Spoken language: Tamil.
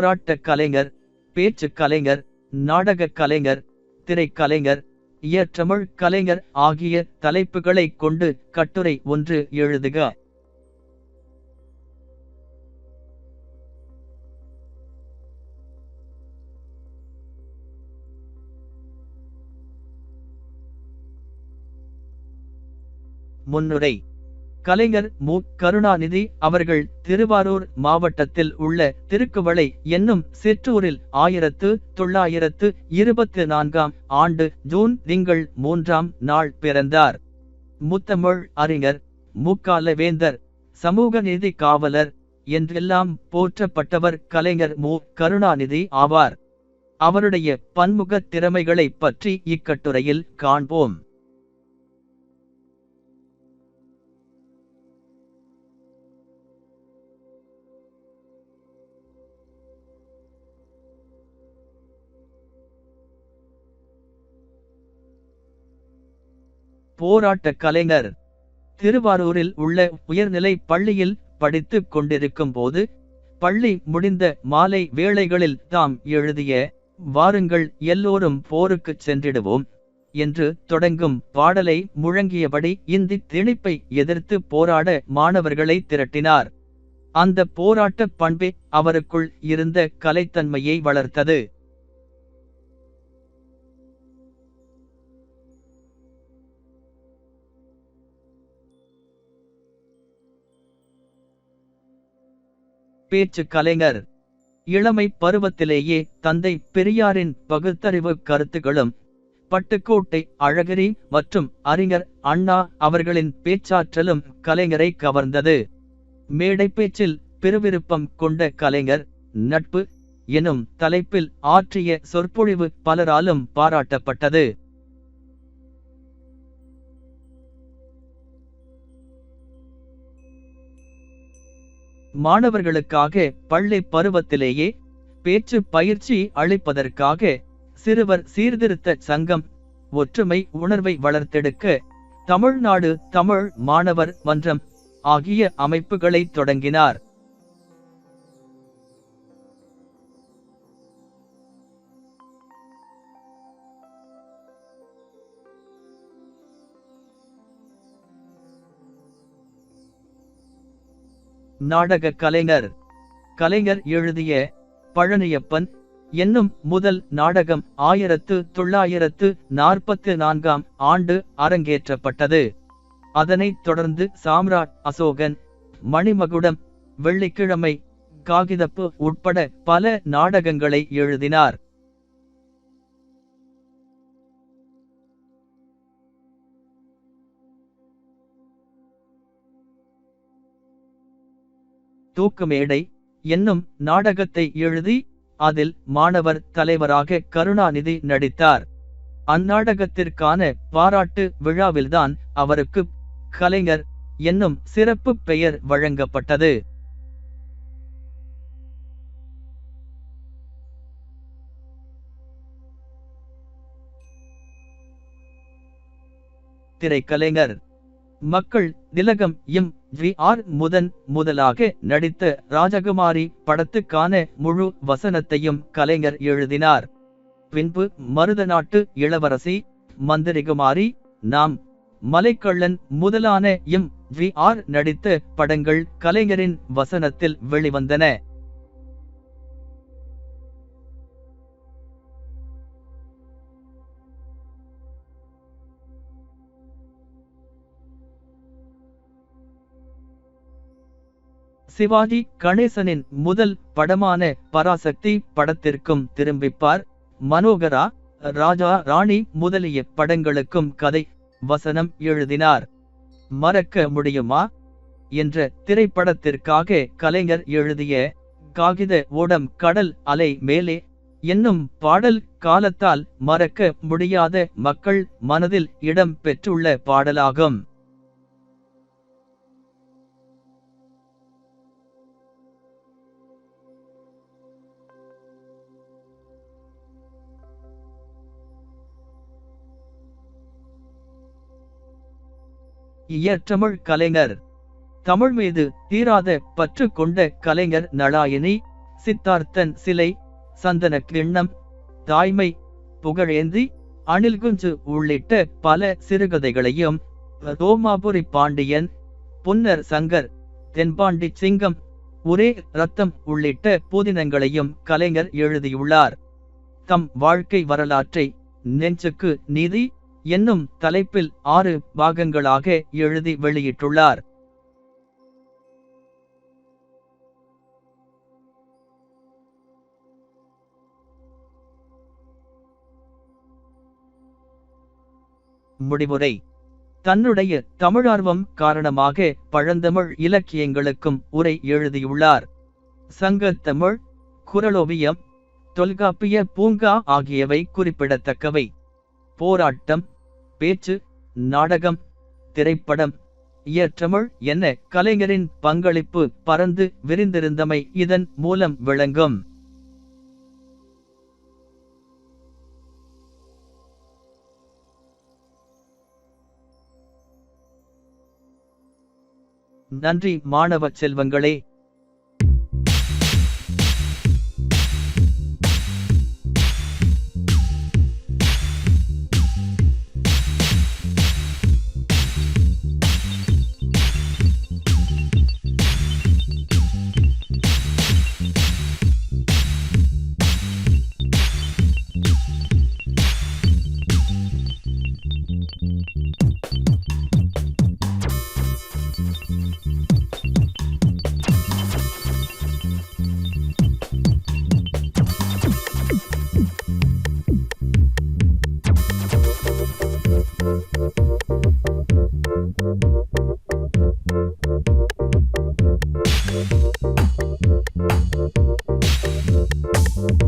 போராட்டக் கலைஞர் பேச்சுக் கலைஞர் நாடகக் கலைஞர் திரைக்கலைஞர் இயற்றமிழ் கலைஞர் ஆகிய தலைப்புகளை கொண்டு கட்டுரை ஒன்று எழுதுக. முன்னுரை கலைஞர் மு. கருணாநிதி அவர்கள் திருவாரூர் மாவட்டத்தில் உள்ள திருக்குவளை என்னும் சிற்றூரில் ஆயிரத்து தொள்ளாயிரத்து இருபத்து நான்காம் ஆண்டு ஜூன் திங்கள் மூன்றாம் நாள் பிறந்தார். முத்தமிழ் அறிஞர் முக்காலவேந்தர் சமூக நீதி காவலர் என்றெல்லாம் போற்றப்பட்டவர் கலைஞர் மு. கருணாநிதி ஆவார். அவருடைய பன்முக திறமைகளைப் பற்றி இக்கட்டுரையில் காண்போம். போராட்டக் கலைஞர். திருவாரூரில் உள்ள உயர்நிலை பள்ளியில் படித்துக் கொண்டிருக்கும் போது பள்ளி முடிந்த மாலை வேளைகளில் தாம் எழுதிய வாருங்கள் எல்லோரும் போருக்குச் சென்றிடுவோம் என்று தொடங்கும் பாடலை முழங்கியபடி இந்தி திணிப்பை எதிர்த்து போராட மாணவர்களை திரட்டினார். அந்த போராட்டப் பண்பே அவருக்குள் இருந்த கலைத்தன்மையை வளர்த்தது. பேச்சு கலைஞர். இளமை பருவத்திலேயே தந்தை பெரியாரின் பகுத்தறிவு கருத்துகளும் பட்டுக்கோட்டை அழகிரி மற்றும் அறிஞர் அண்ணா அவர்களின் பேச்சாற்றலும் கலைஞரை கவர்ந்தது. மேடை பேச்சில் பெருவிருப்பம் கொண்ட கலைஞர் நட்பு எனும் தலைப்பில் ஆற்றிய சொற்பொழிவு பலராலும் பாராட்டப்பட்டது. மாணவர்களுக்காக பள்ளி பருவத்திலேயே பேச்சு பயிற்சி அளிப்பதற்காக சிறுவர் சீர்திருத்த சங்கம் ஒற்றுமை உணர்வை வளர்த்தெடுக்க தமிழ்நாடு தமிழ் மாணவர் மன்றம் ஆகிய அமைப்புகளை தொடங்கினார். நாடக கலைஞர். கலைஞர் எழுதிய பழனியப்பன் என்னும் முதல் நாடகம் ஆயிரத்து தொள்ளாயிரத்து நாற்பத்து நான்காம் ஆண்டு அரங்கேற்றப்பட்டது. அதனைத் தொடர்ந்து சாம்ராட் அசோகன் மணிமகுடம் வெள்ளிக்கிழமை காகிதப்பு உட்பட பல நாடகங்களை எழுதினார். தூக்குமேடை என்னும் நாடகத்தை எழுதி அதில் மாணவர் தலைவராக கருணாநிதி நடித்தார். அந்நாடகத்திற்கான பாராட்டு விழாவில்தான் அவருக்கு கலைஞர் என்னும் சிறப்பு பெயர் வழங்கப்பட்டது. திரைக்கலைஞர் மக்கள் திலகம் எம். வி. ஆர். முதன் முதலாக நடித்த ராஜகுமாரி படத்துக்கான முழு வசனத்தையும் கலைஞர் எழுதினார். பின்பு மருதநாட்டு இளவரசி மந்திரிகுமாரி நாம் மலைக்கள்ளன் முதலான எம். வி. ஆர். நடித்த படங்கள் கலைஞரின் வசனத்தில் வெளிவந்தன. சிவாஜி கணேசனின் முதல் படமான பராசக்தி படத்திற்கும் திரும்பிப்பார். மனோகரா ராஜா ராணி முதலிய படங்களுக்கும் கதை வசனம் எழுதினார். மறக்க முடியுமா? என்ற திரைப்படத்திற்காக கலைஞர் எழுதிய காகித ஓடம் கடல் அலை மேலே என்னும் பாடல் காலத்தால் மறக்க முடியாத மக்கள் மனதில் இடம் பெற்றுள்ள பாடலாகும். இயற்றமிழ் கலைஞர். தமிழ் மீது தீராத பற்று கொண்ட கலைஞர் நளாயினி சித்தார்த்தன் சிலை சந்தன கிண்ணம் தாய்மை புகழேந்தி அணில்குஞ்சு உள்ளிட்ட பல சிறுகதைகளையும் ரோமாபுரி பாண்டியன் புன்னர் சங்கர் தென்பாண்டி சிங்கம் ஒரே ரத்தம் உள்ளிட்ட புதினங்களையும் கலைஞர் எழுதியுள்ளார். தம் வாழ்க்கை வரலாற்றை நெஞ்சுக்கு நீதி என்னும் தலைப்பில் ஆறு பாகங்களாக எழுதி வெளியிட்டுள்ளார். முடிவுரை. தன்னுடைய தமிழார்வம் காரணமாக பழந்தமிழ் இலக்கியங்களுக்கும் உரை எழுதியுள்ளார். சங்கத்தமிழ் குரலோவியம் தொல்காப்பிய பூங்கா ஆகியவை குறிப்பிடத்தக்கவை. போராட்டம் பேச்சு நாடகம் திரைப்படம் இயற்றமிழ் என கலைஞரின் பங்களிப்பு பறந்து விரிந்திருந்தமை இதன் மூலம் விளங்கும். நன்றி மாணவ செல்வங்களே. Thank you.